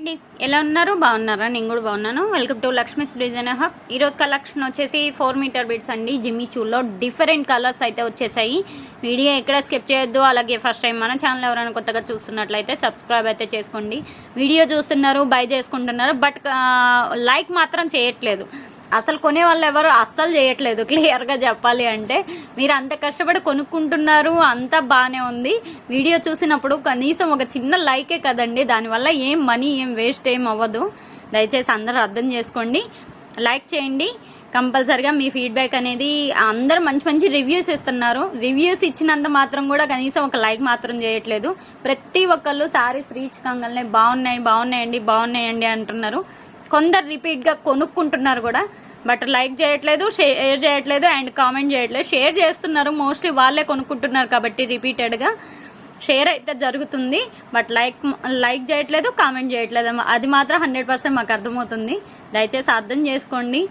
అండి. ఎలా ఉన్నారు? బాగున్నారా? నేను కూడా బాగున్నాను. Welcome to Lakshmi's design hub ఈరోజు కలెక్షన్ వచ్చేసి ఫోర్ మీటర్ బిడ్స్ అండి. జిమ్మి చూల్లో డిఫరెంట్ కలర్స్ అయితే వచ్చేసాయి. వీడియో ఎక్కడ స్కిప్ చేయొద్దు. అలాగే ఫస్ట్ టైం మన ఛానల్ ఎవరైనా కొత్తగా చూస్తున్నట్లయితే సబ్స్క్రైబ్ అయితే చేసుకోండి. వీడియో చూస్తున్నారు బై చేసుకుంటున్నారు బట్ లైక్ మాత్రం చేయట్లేదు. అసలు కొనే వాళ్ళు ఎవరు అస్సలు చేయట్లేదు క్లియర్గా చెప్పాలి అంటే. మీరు అంత కష్టపడి కొనుక్కుంటున్నారు అంతా బాగానే ఉంది. వీడియో చూసినప్పుడు కనీసం ఒక చిన్న లైకే కదండి. దానివల్ల ఏం మనీ ఏం వేస్ట్ ఏం అవ్వదు. దయచేసి అందరూ అర్థం చేసుకోండి. లైక్ చేయండి. కంపల్సరిగా మీ ఫీడ్బ్యాక్ అనేది అందరూ మంచి మంచి రివ్యూస్ ఇస్తున్నారు. రివ్యూస్ ఇచ్చినంత మాత్రం కూడా కనీసం ఒక లైక్ మాత్రం చేయట్లేదు. ప్రతి ఒక్కళ్ళు సారీస్ రీచ్ కంగల్నే బాగున్నాయి బాగున్నాయండి బాగున్నాయండి అంటున్నారు. కొందరు రిపీట్గా కొనుక్కుంటున్నారు కూడా. బట్ లైక్ చేయట్లేదు షేర్ చేయట్లేదు అండ్ కామెంట్ చేయట్లేదు. షేర్ చేస్తున్నారు మోస్ట్లీ వాళ్ళే కొనుక్కుంటున్నారు కాబట్టి రిపీటెడ్గా. షేర్ అయితే జరుగుతుంది బట్ లైక్ లైక్ చేయట్లేదు కామెంట్ చేయట్లేదు. అది మాత్రం హండ్రెడ్ పర్సెంట్ మాకు అర్థమవుతుంది. దయచేసి అర్థం చేసుకోండి.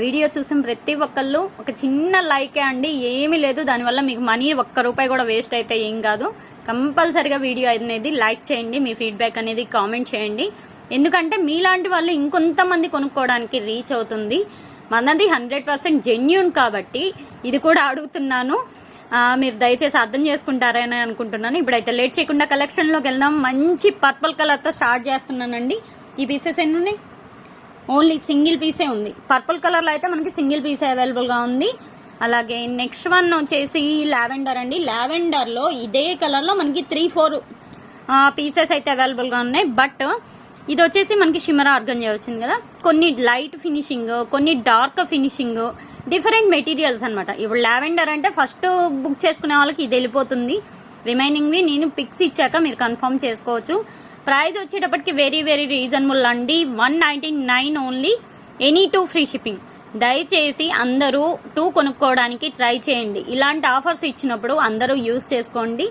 వీడియో చూసిన ప్రతి ఒక్కళ్ళు ఒక చిన్న లైకే అండి ఏమీ లేదు. దానివల్ల మీకు మనీ ఒక్క రూపాయి కూడా వేస్ట్ అయితే ఏం కాదు. కంపల్సరిగా వీడియో అనేది లైక్ చేయండి మీ ఫీడ్బ్యాక్ అనేది కామెంట్ చేయండి. ఎందుకంటే మీలాంటి వాళ్ళు ఇంకొంతమంది కొనుక్కోవడానికి రీచ్ అవుతుంది. మనది హండ్రెడ్ పర్సెంట్ జెన్యున్ కాబట్టి ఇది కూడా అడుగుతున్నాను. మీరు దయచేసి అర్థం చేసుకుంటారని అనుకుంటున్నాను. ఇప్పుడైతే లేట్ చేయకుండా కలెక్షన్లోకి వెళ్దాం. మంచి పర్పుల్ కలర్తో స్టార్ట్ చేస్తున్నానండి. ఈ పీసెస్ ఎన్ని ఉన్నాయి ఓన్లీ సింగిల్ పీసే ఉంది. పర్పుల్ కలర్లో అయితే మనకి సింగిల్ పీసే అవైలబుల్గా ఉంది. అలాగే నెక్స్ట్ వన్ వచ్చేసి లావెండర్ అండి. లావెండర్లో ఇదే కలర్లో మనకి త్రీ ఫోర్ పీసెస్ అయితే అవైలబుల్గా ఉన్నాయి. బట్ ఇది వచ్చేసి మనకి షిమర్ ఆర్గంజా వచ్చింది కదా. కొన్ని లైట్ ఫినిషింగ్ కొన్ని డార్క్ ఫినిషింగ్ డిఫరెంట్ మెటీరియల్స్ అనమాట ఇప్పుడు లావెండర్ అంటే ఫస్ట్ బుక్ చేసుకునే వాళ్ళకి ఇది వెళ్ళిపోతుంది. రిమైనింగ్వి నేను పిక్స్ ఇచ్చాక మీరు కన్ఫర్మ్ చేసుకోవచ్చు. ప్రైస్ వచ్చేటప్పటికి వెరీ వెరీ రీజనబుల్ అండి. One ninety nine only any two free shipping. దయచేసి అందరూ టూ కొనుక్కోవడానికి ట్రై చేయండి. ఇలాంటి ఆఫర్స్ ఇచ్చినప్పుడు అందరూ యూజ్ చేసుకోండి.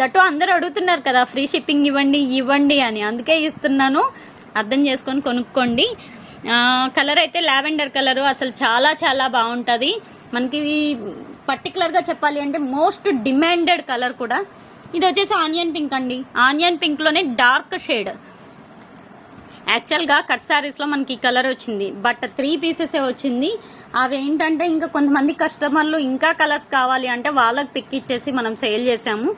దట్టు అందరూ అడుగుతున్నారు కదా ఫ్రీ షిప్పింగ్ ఇవ్వండి ఇవ్వండి అని. అందుకే ఇస్తున్నాను. అర్థం చేసుకొని కొనుక్కోండి. కలర్ అయితే లావెండర్ కలర్. అసలు చాలా చాలా బాగుంటుంది. మనకి పర్టికులర్గా చెప్పాలి అంటే మోస్ట్ డిమాండెడ్ కలర్ కూడా. ఇది వచ్చేసి ఆనియన్ పింక్ అండి. ఆనియన్ పింక్లోనే డార్క్ షేడ్. యాక్చువల్గా కట్ శారీస్లో మనకి ఈ కలర్ వచ్చింది. బట్ త్రీ పీసెసే వచ్చింది. అవి ఏంటంటే ఇంకా కొంతమంది కస్టమర్లు ఇంకా కలర్స్ కావాలి అంటే వాళ్ళకి పిక్ ఇచ్చేసి మనం సేల్ చేసాము.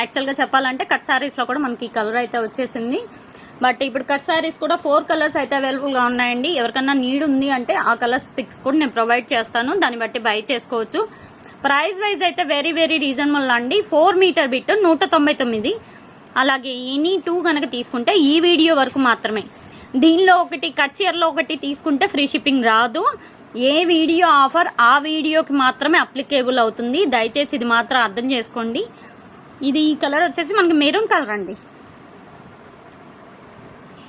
యాక్చువల్గా చెప్పాలంటే కట్ శారీస్లో కూడా మనకి ఈ కలర్ అయితే వచ్చేసింది. బట్ ఇప్పుడు కట్ శారీస్ కూడా ఫోర్ కలర్స్ అయితే అవైలబుల్గా ఉన్నాయండి. ఎవరికన్నా నీడ్ ఉంది అంటే ఆ కలర్స్ పిక్స్ కూడా నేను ప్రొవైడ్ చేస్తాను. దాన్ని బట్టి బై చేసుకోవచ్చు. ప్రైస్ వైజ్ అయితే వెరీ వెరీ రీజనబుల్ అండి. ఫోర్ మీటర్ బిట్ నూట తొంభై తొమ్మిది. అలాగే ఎనీ టూ కనుక తీసుకుంటే ఈ వీడియో వరకు మాత్రమే. దీనిలో ఒకటి కట్ చీరలో ఒకటి తీసుకుంటే ఫ్రీ షిప్పింగ్ రాదు. ఏ వీడియో ఆఫర్ ఆ వీడియోకి మాత్రమే అప్లికేబుల్ అవుతుంది. దయచేసి ఇది మాత్రం అర్థం చేసుకోండి. ఇది ఈ కలర్ వచ్చేసి మనకి మెరూన్ కలర్ అండి.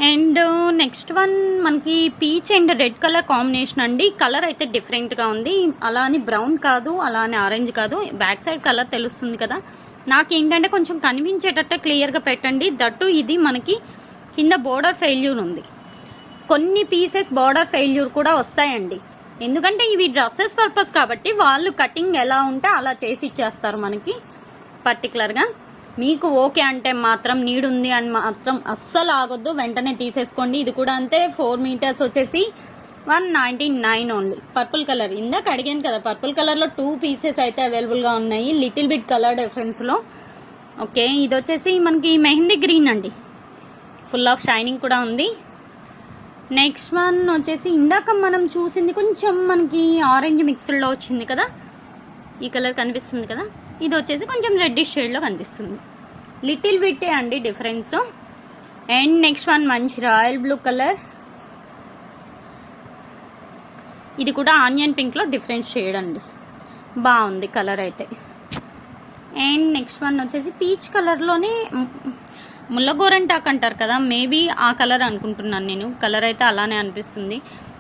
అండ్ నెక్స్ట్ వన్ మనకి peach and red colour combination అండి. కలర్ అయితే డిఫరెంట్గా ఉంది. అలా అని బ్రౌన్ కాదు అలా అని ఆరెంజ్ కాదు. బ్యాక్ సైడ్ కలర్ తెలుస్తుంది కదా. నాకు ఏంటంటే కొంచెం కనిపించేటట్టు క్లియర్గా పెట్టండి. దట్టు ఇది మనకి కింద బోర్డర్ ఫెయిల్యూర్ ఉంది. కొన్ని పీసెస్ బార్డర్ ఫెయిల్యూర్ కూడా వస్తాయండి. ఎందుకంటే ఇవి డ్రెస్సెస్ పర్పస్ కాబట్టి వాళ్ళు కటింగ్ ఎలా ఉంటే అలా చేసి ఇచ్చేస్తారు మనకి. పర్టికులర్గా మీకు ఓకే అంటే మాత్రం నీడ్ ఉంది అని మాత్రం అస్సలు ఆగొద్దు. వెంటనే తీసేసుకోండి. ఇది కూడా అంతే ఫోర్ మీటర్స్ వచ్చేసి one ninety nine only. Purple colour. ఇందాక అడిగాను కదా పర్పుల్ కలర్లో టూ పీసెస్ అయితే అవైలబుల్గా ఉన్నాయి. లిటిల్ బిట్ కలర్ డిఫరెన్స్లో. ఓకే ఇది వచ్చేసి మనకి మెహందీ గ్రీన్ అండి. ఫుల్ ఆఫ్ షైనింగ్ కూడా ఉంది. నెక్స్ట్ వన్ వచ్చేసి ఇందాక మనం చూసింది కొంచెం మనకి ఆరెంజ్ మిక్స్డ్లో వచ్చింది కదా? ఈ కలర్ కనిపిస్తుంది కదా? ఇది వచ్చేసి కొంచెం రెడ్డిష్ షేడ్లో కనిపిస్తుంది. లిటిల్ బిట్టే అండి డిఫరెన్స్ అండ్ నెక్స్ట్ వన్ మంచి రాయల్ బ్లూ కలర్ ఇది కూడా ఆనియన్ పింక్లో డిఫరెంట్ షేడ్ అండి. బాగుంది కలర్ అయితే. అండ్ నెక్స్ట్ వన్ వచ్చేసి పీచ్ కలర్లోనే ముల్లగోరంటాక్ అంటారు కదా మేబీ ఆ కలర్ అనుకుంటున్నాను నేను. కలర్ అయితే అలానే అనిపిస్తుంది.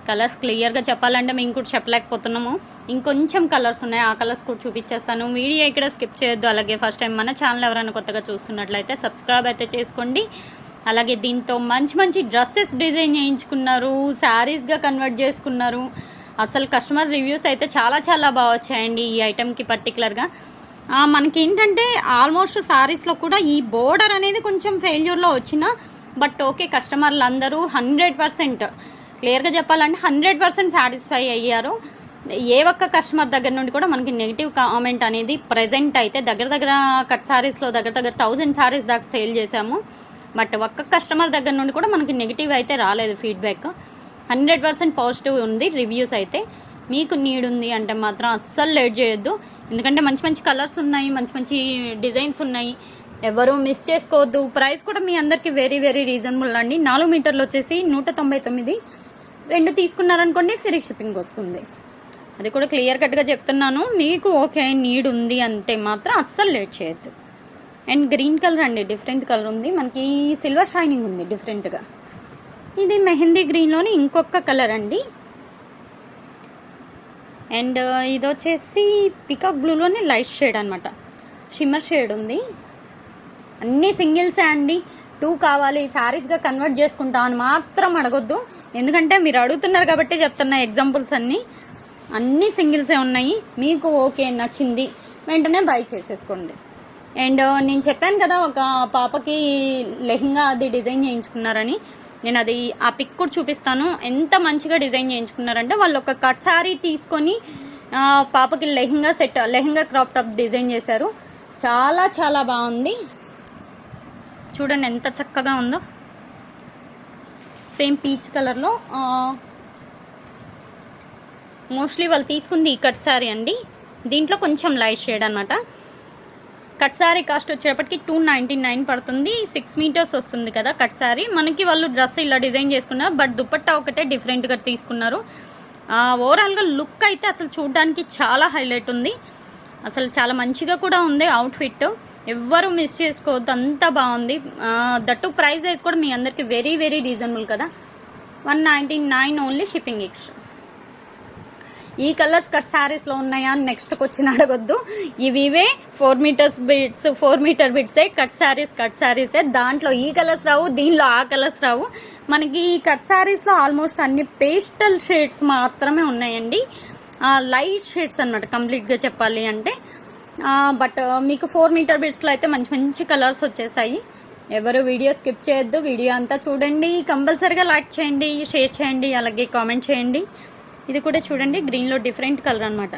కలర్స్ క్లియర్గా చెప్పాలంటే మేము ఇంకోటి చెప్పలేకపోతున్నాము. ఇంకొంచెం కలర్స్ ఉన్నాయి ఆ కలర్స్ కూడా చూపించేస్తాను. వీడియో ఇక్కడ స్కిప్ చేయొద్దు. అలాగే ఫస్ట్ టైం మన ఛానల్ ఎవరైనా కొత్తగా చూస్తున్నట్లయితే సబ్స్క్రైబ్ అయితే చేసుకోండి. అలాగే దీంతో మంచి మంచి డ్రెస్సెస్ డిజైన్ చేయించుకున్నారు శారీస్గా కన్వర్ట్ చేసుకున్నారు. అసలు కస్టమర్ రివ్యూస్ అయితే చాలా చాలా బాగా వచ్చాయండి ఈ ఐటెంకి పర్టికులర్గా మనకి ఏంటంటే ఆల్మోస్ట్ శారీస్లో కూడా ఈ బోర్డర్ అనేది కొంచెం ఫెయిల్యూర్లో వచ్చిన బట్ ఓకే కస్టమర్లు అందరూ హండ్రెడ్ పర్సెంట్ క్లియర్గా చెప్పాలంటే హండ్రెడ్ పర్సెంట్ సాటిస్ఫై అయ్యారు. ఏ ఒక్క కస్టమర్ దగ్గర నుండి కూడా మనకి నెగిటివ్ కామెంట్ అనేది ప్రజెంట్ అయితే దగ్గర దగ్గర కట్ సారీస్లో దగ్గర దగ్గర థౌజండ్ శారీస్ దాకా సేల్ చేశాము. బట్ ఒక్క కస్టమర్ దగ్గర నుండి కూడా మనకి నెగిటివ్ అయితే రాలేదు ఫీడ్బ్యాక్. హండ్రెడ్ పర్సెంట్ పాజిటివ్ ఉంది రివ్యూస్ అయితే. మీకు నీడ్ ఉంది అంటే మాత్రం అస్సలు లేట్ చేయొద్దు. ఎందుకంటే మంచి మంచి కలర్స్ ఉన్నాయి మంచి మంచి డిజైన్స్ ఉన్నాయి. ఎవరు మిస్ చేసుకోవద్దు. ప్రైస్ కూడా మీ అందరికీ వెరీ వెరీ రీజనబుల్ అండి. నాలుగు మీటర్లు వచ్చేసి నూట తొంభై తొమ్మిది. రెండు తీసుకున్నారనుకోండి ఫ్రీ షిప్పింగ్ వస్తుంది. అది కూడా క్లియర్ కట్గా చెప్తున్నాను. మీకు ఓకే నీడ్ ఉంది అంటే మాత్రం అస్సలు లేట్ చేయొద్దు. అండ్ గ్రీన్ కలర్ అండి డిఫరెంట్ కలర్ ఉంది. మనకి సిల్వర్ షైనింగ్ ఉంది డిఫరెంట్గా. ఇది మెహందీ గ్రీన్లోని ఇంకొక కలర్ అండి. అండ్ ఇది వచ్చేసి పికప్ బ్లూలోని లైట్ షేడ్ అనమాట షిమ్మర్ షేడ్ ఉంది. అన్నీ సింగిల్సే అండి. టూ కావాలి శారీస్గా కన్వర్ట్ చేసుకుంటా అని మాత్రం అడగొద్దు. ఎందుకంటే మీరు అడుగుతున్నారు కాబట్టి చెప్తున్నా ఎగ్జాంపుల్స్ అన్నీ. అన్నీ సింగిల్సే ఉన్నాయి. మీకు ఓకే నచ్చింది. వెంటనే బై చేసేసుకోండి. అండ్ నేను చెప్పాను కదా ఒక పాపకి లెహంగా అది డిజైన్ చేయించుకున్నారని. నేను అది ఆ పిక్ కూడా చూపిస్తాను. ఎంత మంచిగా డిజైన్ చేయించుకున్నారంటే వాళ్ళు ఒక కట్ శారీ తీసుకొని పాపకి lehenga set lehenga crop top design చేశారు. చాలా చాలా బాగుంది. చూడండి ఎంత చక్కగా ఉందో. సేమ్ పీచ్ కలర్లో మోస్ట్లీ వాళ్ళు తీసుకుంది ఈ కట్ శారీ అండి. దీంట్లో కొంచెం లైట్ షేడ్ అనమాట కట్ శారీ కాస్ట్ వచ్చేటప్పటికి టూ నైంటీ నైన్ పడుతుంది. సిక్స్ మీటర్స్ వస్తుంది కదా కట్ శారీ మనకి వాళ్ళు డ్రెస్ ఇలా డిజైన్ చేసుకున్నారు బట్ దుపట్టా ఒకటే డిఫరెంట్గా తీసుకున్నారు. ఓవరాల్గా లుక్ అయితే అసలు చూడడానికి చాలా హైలైట్ ఉంది. అసలు చాలా మంచిగా కూడా ఉంది అవుట్ఫిట్ ఎవ్వరు మిస్ చేసుకోవద్దు అంత బాగుంది. దట్టు ప్రైస్ వైజ్ కూడా మీ అందరికి వెరీ వెరీ రీజనబుల్ కదా. One ninety nine only shipping extra ఈ కలర్స్ కట్ శారీస్లో ఉన్నాయా? అని నెక్స్ట్కి వచ్చిన అడగొద్దు. ఇవి ఇవే four meters bits four meter బిట్సే cut saris cut శారీసే దాంట్లో ఈ కలర్స్ రావు దీనిలో ఆ కలర్స్ రావు. మనకి ఈ కట్ శారీస్లో ఆల్మోస్ట్ అన్ని పేస్టల్ షేడ్స్ మాత్రమే ఉన్నాయండి. లైట్ షేడ్స్ అనమాట కంప్లీట్గా చెప్పాలి అంటే. బట్ మీకు ఫోర్ మీటర్ బిట్స్లో అయితే మంచి మంచి కలర్స్ వచ్చేసాయి. ఎవరు వీడియో స్కిప్ చేయొద్దు వీడియో అంతా చూడండి. కంపల్సరిగా లైక్ చేయండి షేర్ చేయండి అలాగే కామెంట్ చేయండి. ఇది కూడా చూడండి గ్రీన్లో డిఫరెంట్ కలర్ అనమాట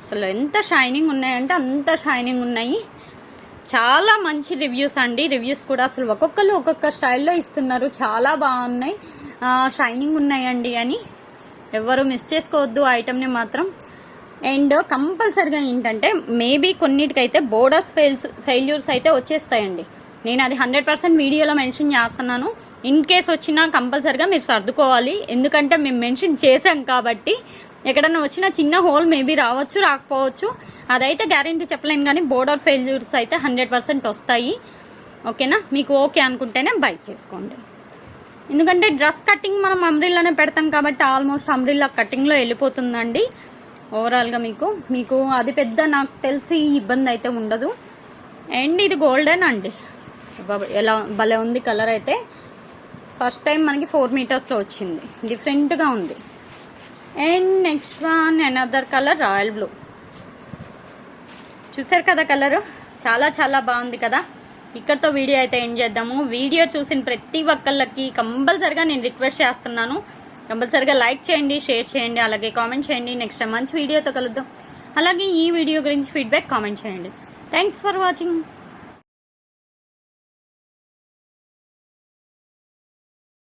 అసలు ఎంత షైనింగ్ ఉన్నాయంటే అంత షైనింగ్ ఉన్నాయి. చాలా మంచి రివ్యూస్ అండి. రివ్యూస్ కూడా అసలు ఒక్కొక్కరు ఒక్కొక్క స్టైల్లో ఇస్తున్నారు. చాలా బాగున్నాయి. షైనింగ్ ఉన్నాయండి అని. ఎవరు మిస్ చేసుకోవద్దు ఐటమ్ని మాత్రం. అండ్ కంపల్సరిగా ఏంటంటే మేబీ కొన్నిటికైతే బోర్డర్స్ ఫెయిల్స్ ఫెయిల్యూర్స్ అయితే వచ్చేస్తాయండి. నేను అది హండ్రెడ్ పర్సెంట్ వీడియోలో మెన్షన్ చేస్తున్నాను. ఇన్ కేస్ వచ్చినా కంపల్సరిగా మీరు సర్దుకోవాలి. ఎందుకంటే మేము మెన్షన్ చేసాం కాబట్టి ఎక్కడన్నా వచ్చిన చిన్న హోల్ మేబీ రావచ్చు రాకపోవచ్చు. అదైతే గ్యారంటీ చెప్పలేను కానీ బోర్డర్ ఫెయిల్యూర్స్ అయితే హండ్రెడ్ పర్సెంట్ వస్తాయి. ఓకేనా? మీకు ఓకే అనుకుంటేనే బై చేసుకోండి. ఎందుకంటే డ్రెస్ కటింగ్ మనం అంబ్రిల్లానే పెడతాం కాబట్టి ఆల్మోస్ట్ అమ్రిల్లా కటింగ్లో వెళ్ళిపోతుందండి. ఓవరాల్గా మీకు మీకు అది పెద్ద నాకు తెలిసి ఇబ్బంది అయితే ఉండదు. అండ్ ఇది గోల్డెన్ అండి. ఎలా భలే ఉంది కలర్ అయితే. ఫస్ట్ టైం మనకి ఫోర్ మీటర్స్లో వచ్చింది. డిఫరెంట్గా ఉంది. And next one another colour royal blue చూసారు కదా కలరు చాలా చాలా బాగుంది కదా. ఇక్కడతో వీడియో అయితే ఏం చేద్దాము. వీడియో చూసిన ప్రతి ఒక్కళ్ళకి కంపల్సరిగా నేను రిక్వెస్ట్ చేస్తున్నాను. కంపల్సరిగా లైక్ చేయండి షేర్ చేయండి అలాగే కామెంట్ చేయండి. నెక్స్ట్ టైం మంచి వీడియోతో కలుద్దాం. అలాగే ఈ వీడియో గురించి ఫీడ్బ్యాక్ కామెంట్ చేయండి. Thanks for watching